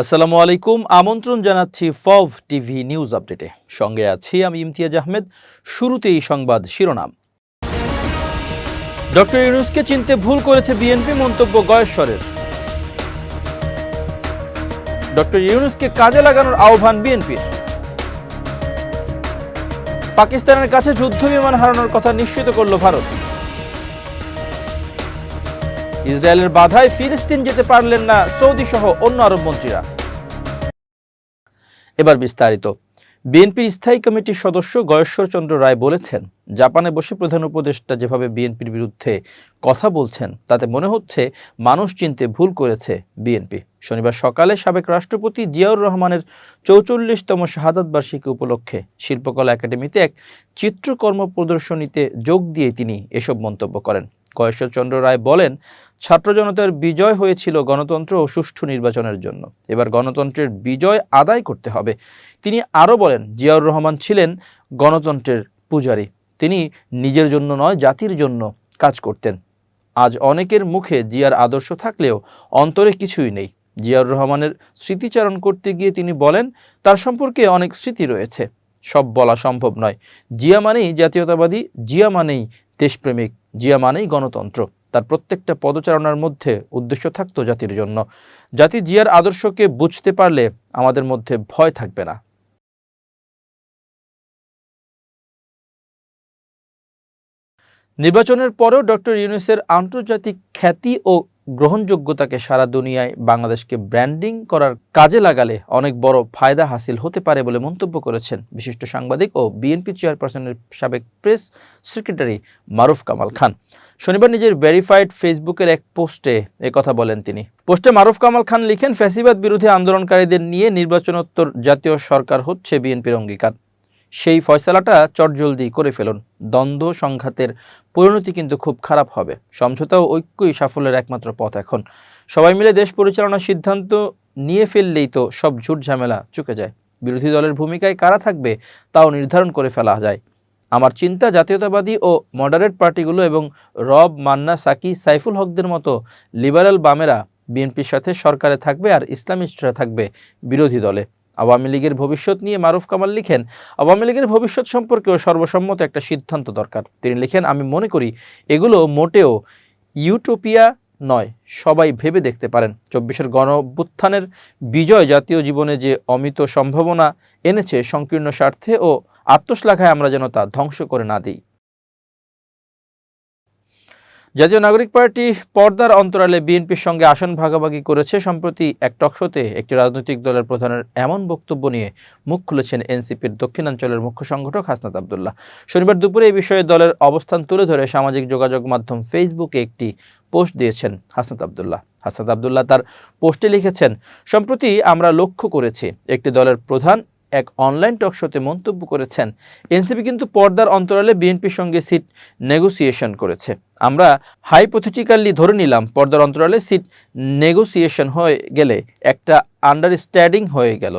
আসসালামু আলাইকুম, আমন্ত্রণ জানাচ্ছি ফভ টিভি নিউজ আপডেটে। সঙ্গে আছি আমি ইমতিয়াজ আহমেদ, শুরুতেই সংবাদ শিরোনাম। ডক্টর ইউনুসকে চিনতে ভুল করেছে বিএনপি মন্তব্য গয়েশ্বরের। ডক্টর ইউনুসকে কাজে লাগানোর আহ্বান বিএনপির। পাকিস্তানের কাছে যুদ্ধ বিমান হারানোর কথা নিশ্চিত করল ভারত। ইসরায়েলের বাধায় ফিলিস্তিন যেতে পারলেন না সৌদি সহ অন্য আরব মন্ত্রীরা। এবার বিস্তারিত। বিএনপির স্থায়ী কমিটির সদস্য গয়েশ্বর চন্দ্র রায় বলেছেন, জাপানে বসে প্রধান উপদেষ্টা যেভাবে বিএনপির বিরুদ্ধে কথা বলছেন, তাতে মনে হচ্ছে মানুষ চিনতে ভুল করেছে বিএনপি। শনিবার সকালে সাবেক রাষ্ট্রপতি জিয়াউর রহমানের চৌচল্লিশতম শাহাদত বার্ষিকী উপলক্ষে শিল্পকলা একাডেমিতে এক চিত্রকর্ম প্রদর্শনীতে যোগ দিয়ে তিনি এসব মন্তব্য করেন। গয়েশ্বরচন্দ্র রায় বলেন, ছাত্র জনতার বিজয় হয়েছিল গণতন্ত্র ও সুষ্ঠু নির্বাচনের জন্য। এবার গণতন্ত্রের বিজয় আদায় করতে হবে। তিনি আরও বলেন, জিয়াউর রহমান ছিলেন গণতন্ত্রের পূজারী। তিনি নিজের জন্য নয়, জাতির জন্য কাজ করতেন। আজ অনেকের মুখে জিয়ার আদর্শ থাকলেও অন্তরে কিছুই নেই। জিয়াউর রহমানের স্মৃতিচারণ করতে গিয়ে তিনি বলেন, তার সম্পর্কে অনেক স্মৃতি রয়েছে। সব বলা সম্ভব নয়। জিয়া মানেই জাতীয়তাবাদী, জিয়া মানেই দেশপ্রেমিক। জিয়া মানেই গণতন্ত্র। তার প্রত্যেকটা পদচারণার মধ্যে উদ্দেশ্য থাকতো জাতির জন্য। জাতি জিয়ার আদর্শকে বুঝতে পারলে আমাদের মধ্যে ভয় থাকবে না। নির্বাচনের পরেও ডক্টর ইউনুসের আন্তর্জাতিক খ্যাতি ও গ্রহণযোগ্যতাকে সারা দুনিয়ায় বাংলাদেশকে ব্র্যান্ডিং করার কাজে লাগালে অনেক বড় ফায়দা হাসিল হতে পারে বলে মন্তব্য করেছেন বিশিষ্ট সাংবাদিক ও বিএনপি চেয়ারপারসনের সাবেক প্রেস সেক্রেটারি মারুফ কামাল খান। শনিবার নিজের ভেরিফাইড ফেসবুকের এক পোস্টে কথা বলেন তিনি। পোস্টে মারুফ কামাল খান লিখেন, ফ্যাসিবাদ বিরোধী আন্দোলনকারীদের নিয়ে নির্বাচনোত্তর জাতীয় সরকার হচ্ছে বিএনপির অঙ্গীকার। সেই ফয়সালাটা চটজলদি করে ফেলুন। দ্বন্দ্ব সংঘাতের পরিণতি কিন্তু খুব খারাপ হবে। সমঝোতা ও ঐক্যই সাফল্যের একমাত্র পথ এখন। সবাই মিলে দেশ পরিচালনার সিদ্ধান্ত নিয়ে ফেললেই তো সব ঝুট ঝামেলা চুকে যায়। বিরোধী দলের ভূমিকায় কারা থাকবে তাও নির্ধারণ করে ফেলা যায়। আমার চিন্তা জাতীয়তাবাদী ও মডারেট পার্টিগুলো এবং রব, মান্না, সাকি, সাইফুল হকদের মতো লিবারেল বামেরা বিএনপির সাথে সরকারে থাকবে আর ইসলামিস্টরা থাকবে বিরোধী দলে। আওয়ামী লীগের ভবিষ্যৎ নিয়ে মারুফ কামাল লিখেন, আওয়ামী লীগের ভবিষ্যৎ সম্পর্কেও সর্বসম্মত একটা সিদ্ধান্ত দরকার। তিনি লিখেন, আমি মনে করি এগুলো মোটেও ইউটোপিয়া নয়, সবাই ভেবে দেখতে পারেন। চব্বিশের গণ বিজয় জাতীয় জীবনে যে অমিত সম্ভাবনা এনেছে সংকীর্ণ স্বার্থে ও আত্মশ্লাঘায় আমরা যেন তা ধ্বংস করে না দিই। জাতীয় নাগরিক পার্টি পর্দার অন্তরালে বিএনপির সঙ্গে আসন ভাগাভাগি করেছে সম্প্রতি এক টকশোতে একটি রাজনৈতিক দলের প্রধানের এমন বক্তব্য নিয়ে মুখ খুলেছেন এনসিপির দক্ষিণাঞ্চলের মুখ্য সংগঠক হাসনাত আবদুল্লাহ। শনিবার দুপুরে এই বিষয়ে দলের অবস্থান তুলে ধরে সামাজিক যোগাযোগ মাধ্যম ফেসবুকে একটি পোস্ট দিয়েছেন হাসনাত আবদুল্লাহ। হাসনাত আবদুল্লাহ তার পোস্টে লিখেছেন, সম্প্রতি আমরা লক্ষ্য করেছি একটি দলের প্রধান এক অনলাইন টক শোতে মন্তব্য করেছেন। এনসিপি কিন্তু পর্দার অন্তরালে বিএনপির সঙ্গে সিট নেগোসিয়েশন করেছে। আমরা হাইপোথেটিক্যালি ধরে নিলাম, পর্দার অন্তরালে সিট নেগোসিয়েশন হয়ে গেলে একটা আন্ডারস্ট্যান্ডিং হয়ে গেল।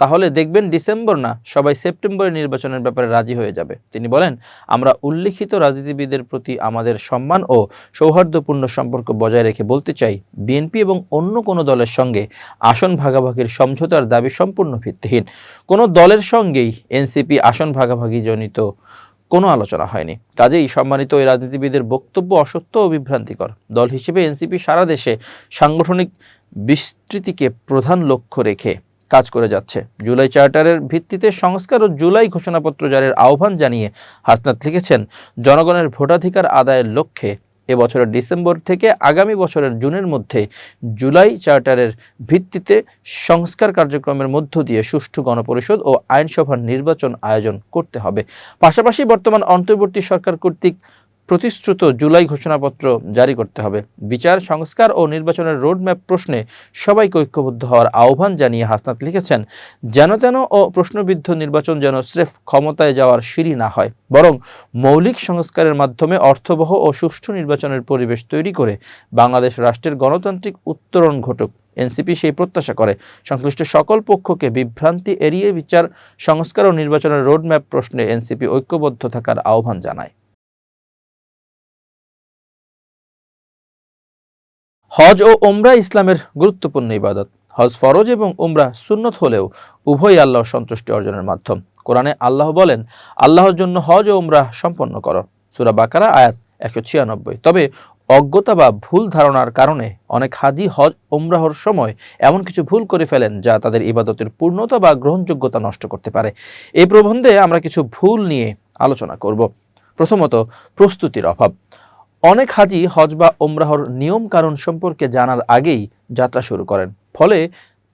তাহলে দেখবেন ডিসেম্বর না, সবাই সেপ্টেম্বরে নির্বাচনের ব্যাপারে রাজি হয়ে যাবে। তিনি বলেন, আমরা উল্লিখিত রাজনীতিবিদের প্রতি আমাদের সম্মান ও সৌহার্দ্যপূর্ণ সম্পর্ক বজায় রেখে বলতে চাই, বিএনপি এবং অন্য কোনো দলের সঙ্গে আসন ভাগাভাগির সমঝোতার দাবি সম্পূর্ণ ভিত্তিহীন। কোনো দলের সঙ্গেই এনসিপি আসন ভাগাভাগি জনিত কোনো আলোচনা হয়নি। কাজেই সম্মানিত ওই রাজনীতিবিদের বক্তব্য অসত্য ও বিভ্রান্তিকর। দল হিসেবে এনসিপি সারা দেশে সাংগঠনিক বিস্তৃতিকে প্রধান লক্ষ্য রেখে কাজ করে যাচ্ছে। জুলাই চার্টারের ভিত্তিতে সংস্কার ও জুলাই ঘোষণাপত্র জারির আহ্বান জানিয়ে হাসনাত লিখেছেন, জনগণের ভোটাধিকার আদায়ের লক্ষ্যে এবছরের ডিসেম্বর থেকে আগামী বছরের জুনের মধ্যে জুলাই চার্টারের ভিত্তিতে সংস্কার কার্যক্রমের মধ্য দিয়ে সুষ্ঠু গণপরিষদ ও আইনসভার নির্বাচন আয়োজন করতে হবে। পাশাপাশি বর্তমান অন্তর্বর্তী সরকার কর্তৃক প্রতিশ্রুত জুলাই ঘোষণাপত্র জারি করতে হবে। বিচার, সংস্কার ও নির্বাচনের রোডম্যাপ প্রশ্নে সবাইকে ঐক্যবদ্ধ হওয়ার আহ্বান জানিয়ে হাসনাত লিখেছেন, যেন তেন ও প্রশ্নবিদ্ধ নির্বাচন যেন স্রেফ ক্ষমতায় যাওয়ার সিঁড়ি না হয়, বরং মৌলিক সংস্কারের মাধ্যমে অর্থবহ ও সুষ্ঠু নির্বাচনের পরিবেশ তৈরি করে বাংলাদেশ রাষ্ট্রের গণতান্ত্রিক উত্তরণ ঘটুক। এনসিপি সেই প্রত্যাশা করে। সংশ্লিষ্ট সকল পক্ষকে বিভ্রান্তি এড়িয়ে বিচার, সংস্কার ও নির্বাচনের রোডম্যাপ প্রশ্নে এনসিপি ঐক্যবদ্ধ থাকার আহ্বান জানায়। হজ ও ওমরা ইসলামের গুরুত্বপূর্ণ ইবাদত। হজ ফরজ এবং উমরা সুন্নত হলেও উভয় আল্লাহ সন্তুষ্টি অর্জনের মাধ্যম। কোরআনে আল্লাহ বলেন, আল্লাহর জন্য হজ ও উমরা সম্পন্ন করো। সুরা বাকারা, আয়াত একশো ছিয়ানব্বই। তবে অজ্ঞতা বা ভুল ধারণার কারণে অনেক হাজি হজ উমরাহর সময় এমন কিছু ভুল করে ফেলেন যা তাদের ইবাদতের পূর্ণতা বা গ্রহণযোগ্যতা নষ্ট করতে পারে। এই প্রবন্ধে আমরা কিছু ভুল নিয়ে আলোচনা করব। প্রথমত, প্রস্তুতির অভাব। অনেক হাজি হজ বা ওমরাহর নিয়ম কারণ সম্পর্কে জানার আগেই যাত্রা শুরু করেন। ফলে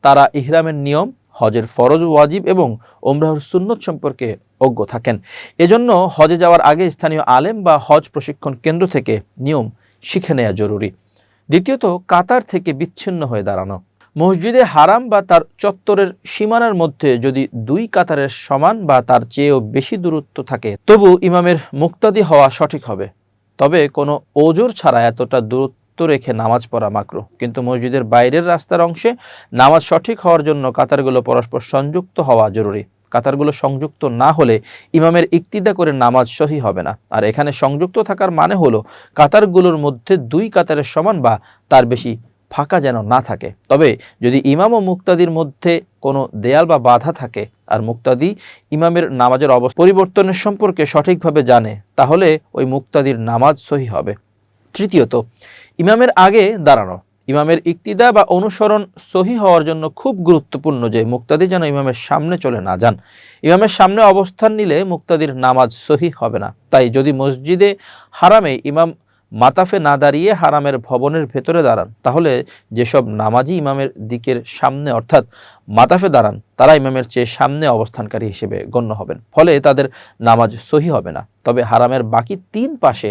তারা ইহরামের নিয়ম, হজের ফরজ ওয়াজিব এবং ওমরাহর সুন্নত সম্পর্কে অজ্ঞ থাকেন। এজন্য হজে যাওয়ার আগে স্থানীয় আলেম বা হজ প্রশিক্ষণ কেন্দ্র থেকে নিয়ম শিখে নেওয়া জরুরি। দ্বিতীয়ত, কাতার থেকে বিচ্ছিন্ন হয়ে দাঁড়ানো। মসজিদে হারাম বা তার চত্বরের সীমানার মধ্যে যদি দুই কাতারের সমান বা তার চেয়েও বেশি দূরত্ব থাকে, তবু ইমামের মুক্তাদি হওয়া সঠিক হবে। তবে কোনো ওজোর ছাড়া এতটা দূরত্ব রেখে নামাজ পড়া মাকরু। কিন্তু মসজিদের বাইরের রাস্তার অংশে নামাজ সঠিক হওয়ার জন্য কাতারগুলো পরস্পর সংযুক্ত হওয়া জরুরি। কাতারগুলো সংযুক্ত না হলে ইমামের ইক্তিদা করে নামাজ সহি হবে না। আর এখানে সংযুক্ত থাকার মানে হলো কাতারগুলোর মধ্যে দুই কাতারের সমান বা তার বেশি ফাঁকা যেন না থাকে। তবে যদি ইমাম ও মুক্তাদির মধ্যে কোনো দেয়াল বা বাধা থাকে আর মুক্তাদি ইমামের নামাজের অবস্থা পরিবর্তনের সম্পর্কে সঠিকভাবে জানে, তাহলে ওই মুক্তাদির নামাজ সহি হবে। তৃতীয়ত, ইমামের আগে দাঁড়ানো। ইমামের ইক্তিদা বা অনুসরণ সহি হওয়ার জন্য খুব গুরুত্বপূর্ণ যে মুক্তাদি যেন ইমামের সামনে চলে না যান। ইমামের সামনে অবস্থান নিলে মুক্তাদির নামাজ সহি হবে না। তাই যদি মসজিদে হারামে ইমাম মাতাফে না দাঁড়িয়ে হারামের ভবনের ভেতরে দাঁড়ান। তাহলে যেসব নামাজি ইমামের দিকের সামনে, অর্থাৎ মাতাফে দাঁড়ান, তারা ইমামের চেয়ে সামনে অবস্থানকারী হিসেবে গণ্য হবেন। ফলে তাদের নামাজ সহি হবে না। তবে হারামের বাকি তিন পাশে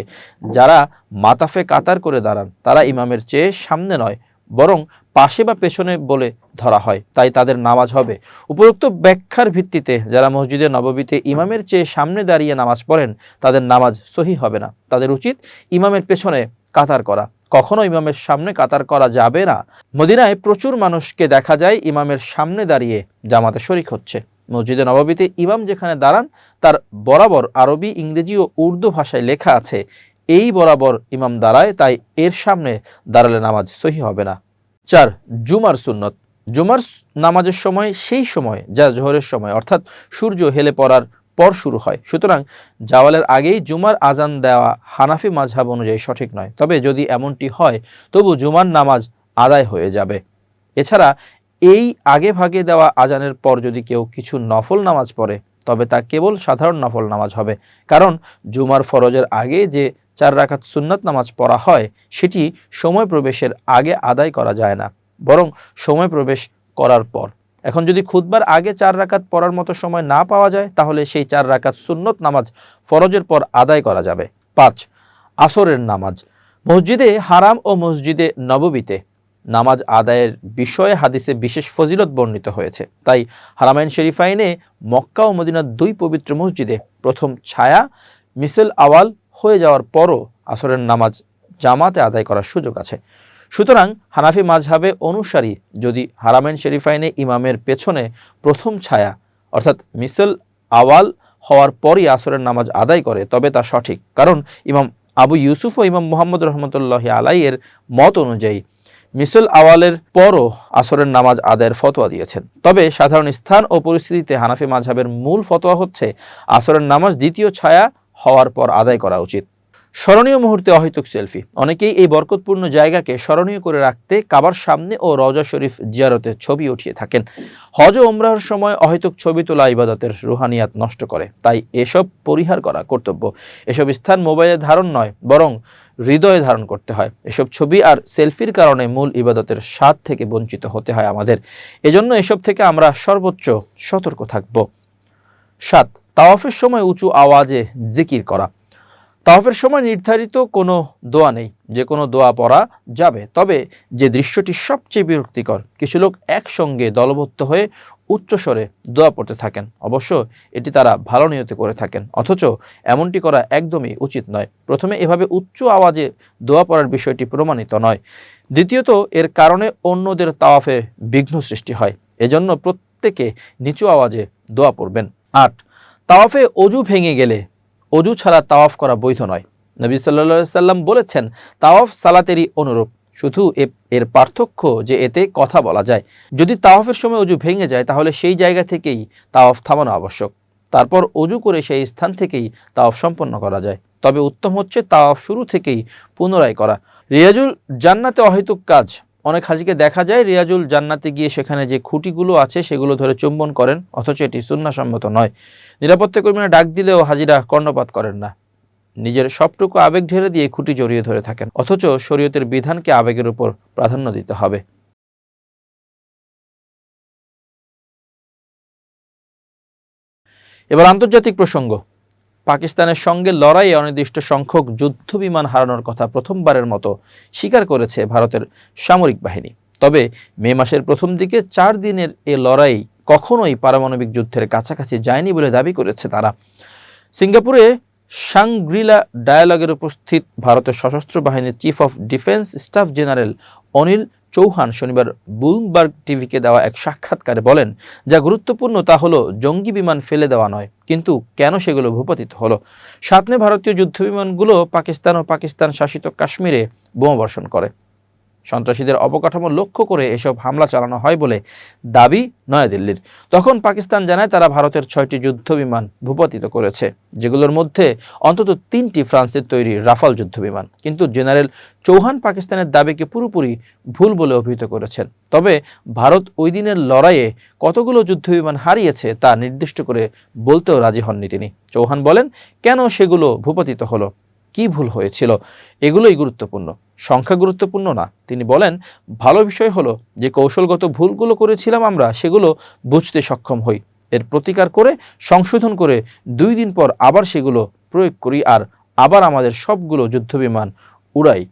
যারা মাতাফে কাতার করে দাঁড়ান, তারা ইমামের চেয়ে সামনে নয় বরং পাশে বা পেছনে বলে ধরা হয়, তাই তাদের নামাজ হবে। উপরোক্ত ব্যাখ্যার ভিত্তিতে যারা মসজিদে নববীতে ইমামের চেয়ে সামনে দাঁড়িয়ে নামাজ পড়েন, তাদের নামাজ সহি হবে না। তাদের উচিত ইমামের পেছনে কাতার করা। কখনো ইমামের সামনে কাতার করা যাবে না। মদিনায় প্রচুর মানুষকে দেখা যায় ইমামের সামনে দাঁড়িয়ে জামাতে শরিক হচ্ছে। মসজিদে নববীতে ইমাম যেখানে দাঁড়ান, তার বরাবর আরবি, ইংরেজি ও উর্দু ভাষায় লেখা আছে এই বরাবর ইমাম দাঁড়ায়, তাই এর সামনে দাঁড়ালে নামাজ সহি হবে না। চার, জুমার সুন্নত। জুমার নামাজের সময়, সেই সময়, যা জোহরের সময়, অর্থাৎ সূর্য হেলে পড়ার পর শুরু হয়। সুতরাং জাওয়ালের আগেই জুমার আজান দেওয়া হানাফি মাঝহাব অনুযায়ী সঠিক নয়। তবে যদি এমনটি হয়, তবু জুমার নামাজ আদায় হয়ে যাবে। এছাড়া এই আগে ভাগে দেওয়া আজানের পর যদি কেউ কিছু নফল নামাজ পড়ে, তবে তা কেবল সাধারণ নফল নামাজ হবে। কারণ জুমার ফরজের আগে যে চার রাকাত সুন্নাত নামাজ পড়া হয়, সেটি সময় প্রবেশের আগে আদায় করা যায় না, বরং সময় প্রবেশ করার পর। এখন যদি খুতবার আগে চার রাকাত পড়ার মতো সময় না পাওয়া যায়, তাহলে সেই চার রাকাত সুন্নত নামাজ ফরজের পর আদায় করা যাবে। পাঁচ, আসরের নামাজ। মসজিদে হারাম ও মসজিদে নববীতে নামাজ আদায়ের বিষয়ে হাদিসে বিশেষ ফজিলত বর্ণিত হয়েছে। তাই হারামাইন শরীফাইনে মক্কা ও মদিনার দুই পবিত্র মসজিদে প্রথম ছায়া, মিসেল আওয়াল হয়ে যাওয়ার পরও আসরের নামাজ জামাতে আদায় করার সুযোগ আছে। সুতরাং হানাফি মাঝহাবে অনুসারী যদি হারামেন শরীফাইনে ইমামের পেছনে প্রথম ছায়া, অর্থাৎ মিসেল আওয়াল হওয়ার পরই আসরের নামাজ আদায় করে, তবে তা সঠিক। কারণ ইমাম আবু ইউসুফ ও ইমাম মোহাম্মদ রহমতুল্লাহ আলাইয়ের মত অনুযায়ী মিসল আওয়ালের পরও আসরের নামাজ আদায়ের ফতোয়া দিয়েছেন। তবে সাধারণ স্থান ও পরিস্থিতিতে হানাফি মাঝহাবের মূল ফতোয়া হচ্ছে আসরের নামাজ দ্বিতীয় ছায়া হওয়ার পর আদায় করা উচিত। স্মরণীয় মুহূর্তে অহেতুক সেলফি। অনেকেই এই বরকতপূর্ণ জায়গাকে স্মরণীয় করে রাখতে কাবার সামনে ও রজা শরীফ জিয়ারতের ছবি উঠিয়ে থাকেন। হজ ও ওমরাহর সময় অহেতুক ছবি তোলা ইবাদতের রুহানিয়াত নষ্ট করে। তাই এসব পরিহার করা কর্তব্য। এসব স্থান মোবাইলে ধারণ নয়, বরং হৃদয়ে ধারণ করতে হয়। এসব ছবি আর সেলফির কারণে মূল ইবাদতের স্বাদ থেকে বঞ্চিত হতে হয় আমাদের। এজন্য এসব থেকে আমরা সর্বোচ্চ সতর্ক থাকব। সাত তাওয়াফের সময় উঁচু আওয়াজে জিকির করা। তাওয়াফের সময় নির্ধারিত কোনো দোয়া নেই, যে কোনো দোয়া পড়া যাবে। তবে যে দৃশ্যটি সবচেয়ে বিরক্তিকর, কিছু লোক একসঙ্গে দলবদ্ধ হয়ে উচ্চস্বরে দোয়া পড়তে থাকেন। অবশ্য এটি তারা ভালো নিয়তে করে থাকেন, অথচ এমনটি করা একদমই উচিত নয়। প্রথমে এভাবে উচ্চ আওয়াজে দোয়া পড়ার বিষয়টি প্রমাণিত নয়। দ্বিতীয়ত, এর কারণে অন্যদের তাওয়াফে বিঘ্ন সৃষ্টি হয়। এজন্য প্রত্যেকে নিচু আওয়াজে দোয়া পড়বেন। আট তাওয়াফে অজু ভেঙে গেলে অজু ছাড়া তাওয়াফ করা বৈধ নয়। নবী সাল্লা সাল্লাম বলেছেন, তাওয়াফ সালাতেরই অনুরূপ। শুধু এর পার্থক্য যে এতে কথা বলা যায়। যদি তাওয়াফের সময় অজু ভেঙে যায়, তাহলে সেই জায়গা থেকেই তাওয়াফ থামানো আবশ্যক। তারপর অজু করে সেই স্থান থেকেই তাওয়াফ সম্পন্ন করা যায়। তবে উত্তম হচ্ছে তাওয়াফ শুরু থেকেই পুনরায় করা। রিয়াজুল জান্নাতে অহেতুক কাজ অনেক হাজিকে দেখা যায়, রিয়াজুল জান্নাতে গিয়ে সেখানে যে খুঁটিগুলো আছে সেগুলো ধরে চুম্বন করেন, অথচ এটি সুন্নাসম্মত নয়। নিরাপত্তা কর্মীরা ডাক দিলেও হাজিরা কর্ণপাত করেন না। নিজের সবটুকু আবেগ ঢেলে দিয়ে খুঁটি জড়িয়ে ধরে থাকেন, অথচ শরীয়তের বিধানকে আবেগের উপর প্রাধান্য দিতে হবে। এবার আন্তর্জাতিক প্রসঙ্গ। পাকিস্তানের সঙ্গে লড়াইয়ে অনির্দিষ্ট সংখ্যক যুদ্ধ বিমান হারানোর কথা প্রথমবারের মতো স্বীকার করেছে ভারতের সামরিক বাহিনী। তবে মে মাসের প্রথম দিকে চার দিনের এ লড়াই কখনোই পারমাণবিক যুদ্ধের কাছাকাছি যায়নি বলে দাবি করেছে তারা। সিঙ্গাপুরে সাংগ্রিলা ডায়ালগের উপস্থিত ভারতের সশস্ত্র বাহিনীর chief of defence staff general Anil Chauhan শনিবার বুলমবার্গ টিভিকে দেওয়া এক সাক্ষাৎকারে বলেন, যা গুরুত্বপূর্ণ তা হলো জঙ্গি বিমান ফেলে দেওয়া নয়, কিন্তু কেন সেগুলো ভূপাতিত হলো? সাতনে ভারতীয় যুদ্ধ বিমানগুলো পাকিস্তান ও পাকিস্তান শাসিত কাশ্মীরে বোমাবর্ষণ করে। সন্ত্রাসীদের অবকাঠামো লক্ষ্য করে এসব হামলা চালানো হয় বলে দাবি নয়াদিল্লির। তখন পাকিস্তান জানায় তারা ভারতের ছয়টি যুদ্ধবিমান ভূপাতিত করেছে, যেগুলোর মধ্যে অন্তত তিনটি ফ্রান্সের তৈরি রাফাল যুদ্ধবিমান। কিন্তু জেনারেল চৌহান পাকিস্তানের দাবিকে পুরোপুরি ভুল বলে অভিহিত করেছেন। তবে ভারত ওই দিনের লড়াইয়ে কতগুলো যুদ্ধবিমান হারিয়েছে তা নির্দিষ্ট করে বলতেও রাজি হননি তিনি। চৌহান বলেন, কেন সেগুলো ভূপাতিত হলো? কি ভুল হয়েছিল? এগুলোই গুরুত্বপূর্ণ। সংখ্যা গুরুত্বপূর্ণ না। তিনি বলেন, ভালো বিষয় হলো যে কৌশলগত ভুলগুলো করেছিলাম আমরা, সেগুলো বুঝতে সক্ষম হই। এর প্রতিকার করে, সংশোধন করে দুই দিন পর আবার সেগুলো প্রয়োগ করি আর আবার আমাদের সবগুলো যুদ্ধবিমান উড়াই।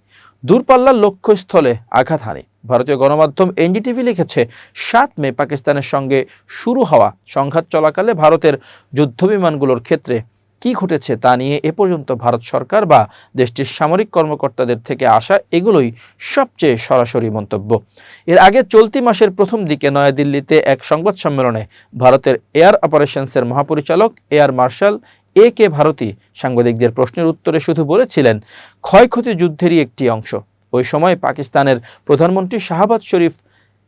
দূরপাল্লার লক্ষ্যস্থলে আঘাত হানি। ভারতীয় গণমাধ্যম এনডিটিভি লিখেছে, সাত মে পাকিস্তানের সঙ্গে শুরু হওয়া সংঘাত চলাকালে ভারতের যুদ্ধবিমানগুলোর ক্ষেত্রে কি ঘটেছে তা নিয়ে এ পর্যন্ত ভারত সরকার বা দেশটির সামরিক কর্মকর্তাদের থেকে আসা এগুলোই সবচেয়ে সরাসরি মন্তব্য। এর আগে চলতি মাসের প্রথম দিকে নয়াদিল্লিতে এক সংবাদ সম্মেলনে ভারতের এয়ার অপারেশনসের মহাপরিচালক air marshal A K Bharti সাংবাদিকদের প্রশ্নের উত্তরে শুধু বলেছিলেন, ক্ষয়ক্ষতি যুদ্ধেরই একটি অংশ। ওই সময় পাকিস্তানের প্রধানমন্ত্রী শাহবাজ শরীফ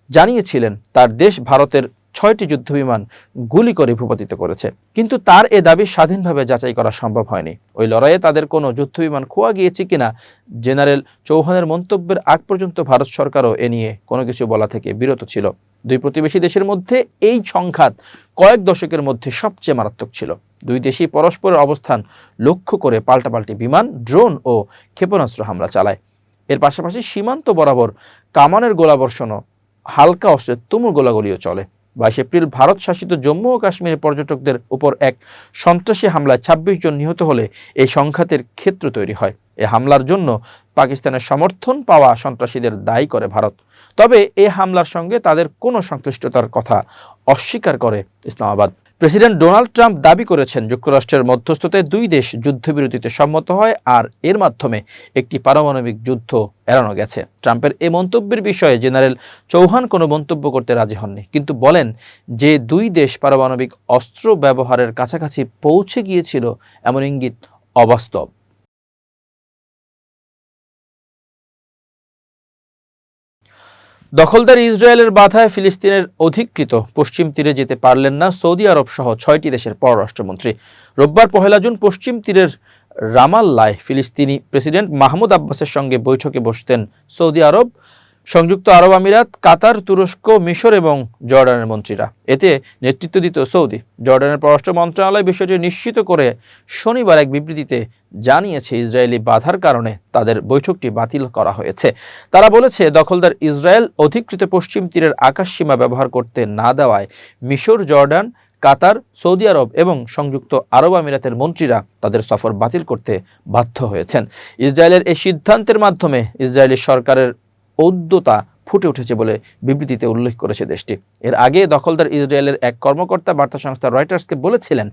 জানিয়েছিলেন, তার দেশ ভারতের ছয়টি যুদ্ধবিমান গুলি করে ভূপাতিত করেছে। কিন্তু তার এ দাবি স্বাধীনভাবে যাচাই করা সম্ভব হয়নি। ওই লড়াইয়ে তাদের কোনো যুদ্ধবিমান খোয়া গিয়েছে কিনা, জেনারেল চৌহানের মন্তব্যের আগ পর্যন্ত ভারত সরকারও এ নিয়ে কোনো কিছু বলা থেকে বিরত ছিল। দুই প্রতিবেশী দেশের মধ্যে এই সংঘাত কয়েক দশকের মধ্যে সবচেয়ে মারাত্মক ছিল। দুই দেশই পরস্পরের অবস্থান লক্ষ্য করে পাল্টাপাল্টি বিমান, ড্রোন ও ক্ষেপণাস্ত্র হামলা চালায়। এর পাশাপাশি সীমান্ত বরাবর কামানের গোলাবর্ষণও হালকা অস্ত্রের তুমুল গোলাগুলিও চলে। বাইশ এপ্রিল ভারত শাসিত জম্মু ও কাশ্মীরের পর্যটকদের উপর এক সন্ত্রাসী হামলায় ছাব্বিশ জন নিহত হলে এই সংঘাতের ক্ষেত্র তৈরি হয়। এ হামলার জন্য পাকিস্তানের সমর্থন পাওয়া সন্ত্রাসীদের দায়ী করে ভারত। তবে এ হামলার সঙ্গে তাদের কোনো সংশ্লিষ্টতার কথা অস্বীকার করে ইসলামাবাদ। প্রেসিডেন্ট ডোনাল্ড ট্রাম্প দাবি করেছেন যুক্তরাষ্ট্রের মধ্যস্থতে দুই দেশ যুদ্ধবিরতিতে সম্মত হয় আর এর মাধ্যমে একটি পারমাণবিক যুদ্ধ এড়ানো গেছে। ট্রাম্পের এই মন্তব্যের বিষয়ে জেনারেল চৌহান কোনো মন্তব্য করতে রাজি হননি, কিন্তু বলেন যে দুই দেশ পারমাণবিক অস্ত্র ব্যবহারের কাছাকাছি পৌঁছে গিয়েছিল এমন ইঙ্গিত অবাস্তব। দখলদার ইসরায়েলের বাধায় ফিলিস্তিনের অধিকৃত পশ্চিম তীরে যেতে পারলেন না সৌদি আরব সহ ছয়টি দেশের পররাষ্ট্রমন্ত্রী। রোববার পহেলা জুন পশ্চিম তীরের রামাল্লায় ফিলিস্তিনি প্রেসিডেন্ট মাহমুদ আব্বাসের সঙ্গে বৈঠকে বসতেন সৌদি আরব। সংযুক্ত আরব আমিরাত, কাতার, তুরস্ক, মিশর এবং জর্ডানের মন্ত্রীরা। এতে নেতৃত্ব দিত সৌদি। জর্ডানের পররাষ্ট্র মন্ত্রণালয় বিষয়টি নিশ্চিত করে শনিবার এক বিবৃতিতে জানিয়েছে, ইসরায়েলি বাধার কারণে তাদের বৈঠকটি বাতিল করা হয়েছে। তারা বলেছে, দখলদার ইসরায়েল অধিকৃত পশ্চিম তীরের আকাশসীমা ব্যবহার করতে না দেওয়ায় মিশর, জর্ডান, কাতার, সৌদি আরব এবং সংযুক্ত আরব আমিরাতের মন্ত্রীরা তাদের সফর বাতিল করতে বাধ্য হয়েছেন। ইসরায়েলের এই সিদ্ধান্তের মাধ্যমে ইসরায়েলি সরকারের ঔদ্যতা ফুটে উঠেছে বলে বিবৃতিতে উল্লেখ করেছে দেশটি। এর আগে দখলদার ইসরায়েলের এক কর্মকর্তা বার্তা সংস্থা রয়টার্সকে বলেছিলেন,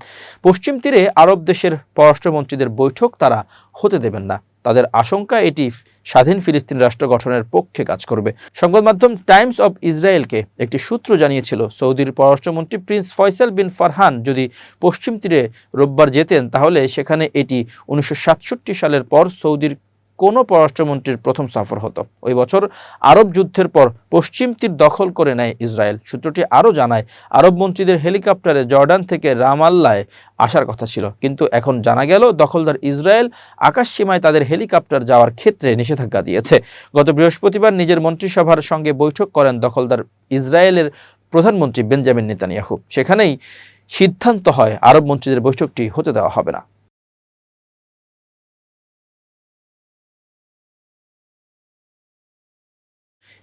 পশ্চিম তীরে আরব দেশের পররাষ্ট্রমন্ত্রীদের বৈঠক তারা হতে দেবেন না। তাদের আশঙ্কা এটি স্বাধীন ফিলিস্তিন রাষ্ট্র গঠনের পক্ষে কাজ করবে। সংবাদ মাধ্যম টাইমস অব ইসরায়েলকে একটি সূত্র জানিয়েছিল, সৌদির পররাষ্ট্রমন্ত্রী প্রিন্স ফয়সাল বিন ফারহান যদি পশ্চিম তীরে রোববার যেতেন, তাহলে সেখানে এটি উনিশশো সাতষট্টি সালের পর সৌদির কোনো পররাষ্ট্রমন্ত্রীর প্রথম সফর হতো। ওই বছর আরব যুদ্ধের পর পশ্চিম তীর দখল করে নেয় ইসরায়েল। সূত্রটি আরও জানায়, আরব মন্ত্রীদের হেলিকপ্টারে জর্ডান থেকে রামাল্লায় আসার কথা ছিল। কিন্তু এখন জানা গেল, দখলদার ইসরায়েল আকাশসীমায় তাদের হেলিকপ্টার যাওয়ার ক্ষেত্রে নিষেধাজ্ঞা দিয়েছে। গত বৃহস্পতিবার নিজের মন্ত্রিসভার সঙ্গে বৈঠক করেন দখলদার ইসরায়েলের প্রধানমন্ত্রী বেঞ্জামিন নেতানিয়াহু। সেখানেই সিদ্ধান্ত হয়, আরব মন্ত্রীদের বৈঠকটি হতে দেওয়া হবে না।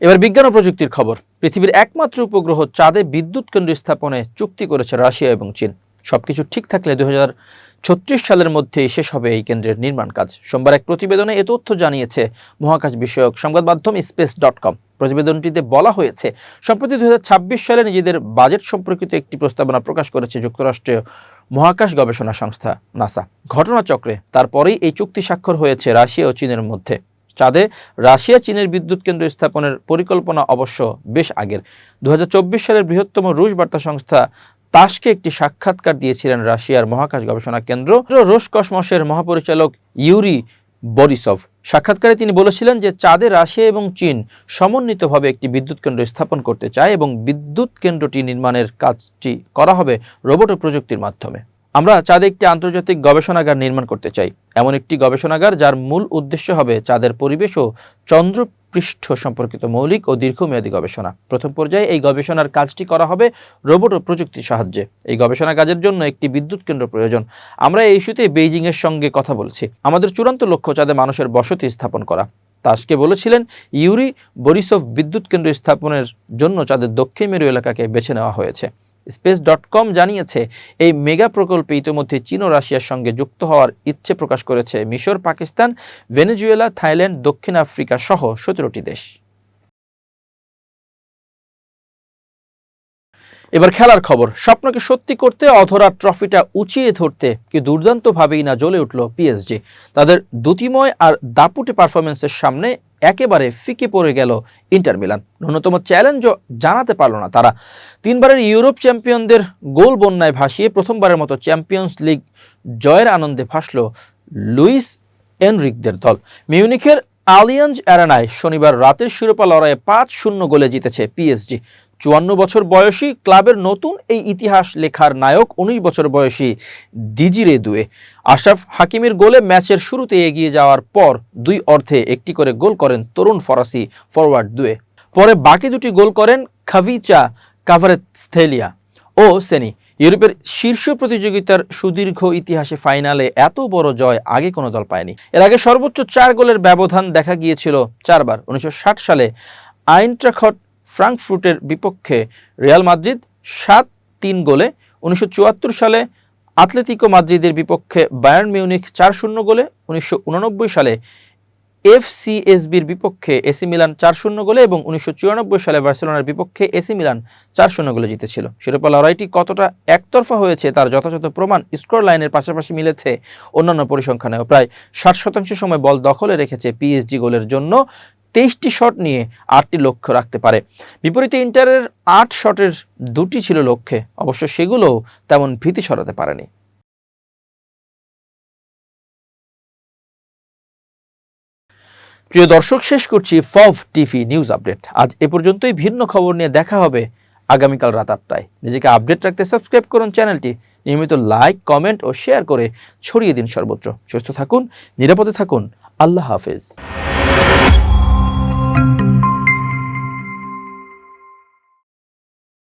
এবার বিজ্ঞান ও প্রযুক্তির খবর। পৃথিবীর একমাত্র উপগ্রহ চাঁদে বিদ্যুৎ কেন্দ্র স্থাপনে চুক্তি করেছে রাশিয়া এবং চীন। সবকিছু ঠিক থাকলে ছত্রিশ সালের মধ্যেই শেষ হবে এই কেন্দ্রের নির্মাণ কাজ। সোমবার এক প্রতিবেদনে এ তথ্য জানিয়েছে মহাকাশ বিষয়ক সংবাদ মাধ্যম স্পেস ডট কম। প্রতিবেদনটিতে বলা হয়েছে, সম্প্রতি দুই হাজার ছাব্বিশ সালে নিজেদের বাজেট সম্পর্কিত একটি প্রস্তাবনা প্রকাশ করেছে যুক্তরাষ্ট্রীয় মহাকাশ গবেষণা সংস্থা, নাসা। ঘটনাচক্রে তারপরেই এই চুক্তি স্বাক্ষর হয়েছে রাশিয়া ও চীনের মধ্যে। চাঁদে রাশিয়া চীনের বিদ্যুৎ কেন্দ্র স্থাপনের পরিকল্পনা অবশ্য বেশ আগের। দুহাজার চব্বিশ সালের বৃহত্তম রুশ বার্তা সংস্থা তাসকে একটি সাক্ষাৎকার দিয়েছিলেন রাশিয়ার মহাকাশ গবেষণা কেন্দ্র। রোস কসমসের মহাপরিচালক ইউরি বরিসভ। সাক্ষাৎকারে তিনি বলেছিলেন যে চাঁদে রাশিয়া এবং চীন সমন্বিতভাবে একটি বিদ্যুৎ কেন্দ্র স্থাপন করতে চায় এবং বিদ্যুৎ কেন্দ্রটি নির্মাণের কাজটি করা হবে রোবট প্রযুক্তির মাধ্যমে। আমরা চাঁদে একটি আন্তর্জাতিক গবেষণাগার নির্মাণ করতে চাই। এমন একটি গবেষণাগার যার মূল উদ্দেশ্য হবে চাঁদের পরিবেশ ও চন্দ্রপৃষ্ঠ সম্পর্কিত মৌলিক ও দীর্ঘমেয়াদী গবেষণা। প্রথম পর্যায়ে এই গবেষণার কাজটি করা হবে রোবট ও প্রযুক্তির সাহায্যে। এই গবেষণা কাজের জন্য একটি বিদ্যুৎ কেন্দ্র প্রয়োজন। আমরা এই ইস্যুতে বেইজিংয়ের সঙ্গে কথা বলছি। আমাদের চূড়ান্ত লক্ষ্য চাঁদে মানুষের বসতি স্থাপন করা। তাসকে বলেছিলেন, ইউরি বরিসভ বিদ্যুৎ কেন্দ্র স্থাপনের জন্য চাঁদের দক্ষিণ মেরু এলাকাকে বেছে নেওয়া হয়েছে। স্পেস ডট কম জানিয়েছে, এই মেগা প্রকল্পে ইতিমধ্যে চীন ও রাশিয়ার সঙ্গে যুক্ত হওয়ার ইচ্ছে প্রকাশ করেছে মিশর, পাকিস্তান, ভেনেজুয়েলা, থাইল্যান্ড, দক্ষিণ আফ্রিকা সহ সতেরোটি দেশ। এবার খেলার খবর। স্বপ্নকে সত্যি করতে অধরা ট্রফিটা উঁচিয়ে ধরতে কি দুর্দান্তভাবেই না জ্বলে উঠল পিএসজি তাদের দ্যুতিময় আর দাপুটে পারফরমেন্সের সামনে একেবারে ফিকে পড়ে গেল ইন্টার মিলান। ন্যূনতম চ্যালেঞ্জও জানাতে পারল না তারা। তিনবারের ইউরোপ চ্যাম্পিয়নদের গোল বন্যায় ভাসিয়ে প্রথমবারের মতো চ্যাম্পিয়ন্স লিগ জয়ের আনন্দে ভাসল লুইস এনরিকদের দল। মিউনিখের আলিয়াঞ্জ অ্যারানায় শনিবার রাতের শিরোপা লড়াইয়ে পাঁচ শূন্য গোলে জিতেছে পিএসজি চুয়ান্ন বছর বয়সী ক্লাবের নতুন এই ইতিহাস লেখার নায়ক উনিশ বছর বয়সী দিজিরে দুয়ে। আশরাফ হাকিমের গোলে ম্যাচের শুরুতে এগিয়ে যাওয়ার পর দুই অর্ধে একটি করে গোল করেন তরুণ ফরাসি ফরওয়ার্ড দুয়ে। পরে বাকি দুটি গোল করেন খাভিচা কাভারেস্থেলিয়া ও সেনি। ইউরোপের শীর্ষ প্রতিযোগিতার সুদীর্ঘ ইতিহাসে ফাইনালে এত বড় জয় আগে কোনো দল পায়নি। এর আগে সর্বোচ্চ চার গোলের ব্যবধান দেখা গিয়েছিল চারবার। উনিশশো ষাট সালে আইনট্রাখট ফ্রাঙ্কফুটের বিপক্ষে রিয়াল মাদ্রিদ সাত তিন গোলে, উনিশশো চুয়াত্তর সালে আতলেতিকো মাদ্রিদের বিপক্ষে বায়ার্ন মিউনিক চার শূন্য গোলে, উনিশশো সালে এফসিএসবির বিপক্ষে এসি মিলান চার শূন্য গোলে এবং উনিশশো চুরানব্বই সালে বার্সেলোনার বিপক্ষে এসি মিলান চার শূন্য গোলে জিতেছিল। শিরোপা লড়াইটি কতটা একতরফা হয়েছে তার যথাযথ প্রমাণ স্কোর লাইনের পাশাপাশি মিলেছে অন্যান্য পরিসংখ্যানেও। প্রায় ষাট শতাংশ সময় বল দখলে রেখেছে পিএসজি গোলের জন্য। তেইশটি শট নিয়ে আটটি লক্ষ্য রাখতে পারে। বিপরীতে ইন্টারের আট শটের দুটি ছিল লক্ষ্যে, অবশ্য সেগুলোও তেমন ভীতি সরাতে পারেনি। প্রিয় দর্শক, শেষ করছি ফভ টিভি নিউজ আপডেট। আজ এ পর্যন্তই, ভিন্ন খবর নিয়ে দেখা হবে আগামীকাল রাত আটটায়। নিজেকে আপডেট রাখতে সাবস্ক্রাইব করুন চ্যানেলটি। নিয়মিত লাইক, কমেন্ট ও শেয়ার করে ছড়িয়ে দিন সর্বত্র। সুস্থ থাকুন, নিরাপদে থাকুন। আল্লাহ হাফেজ।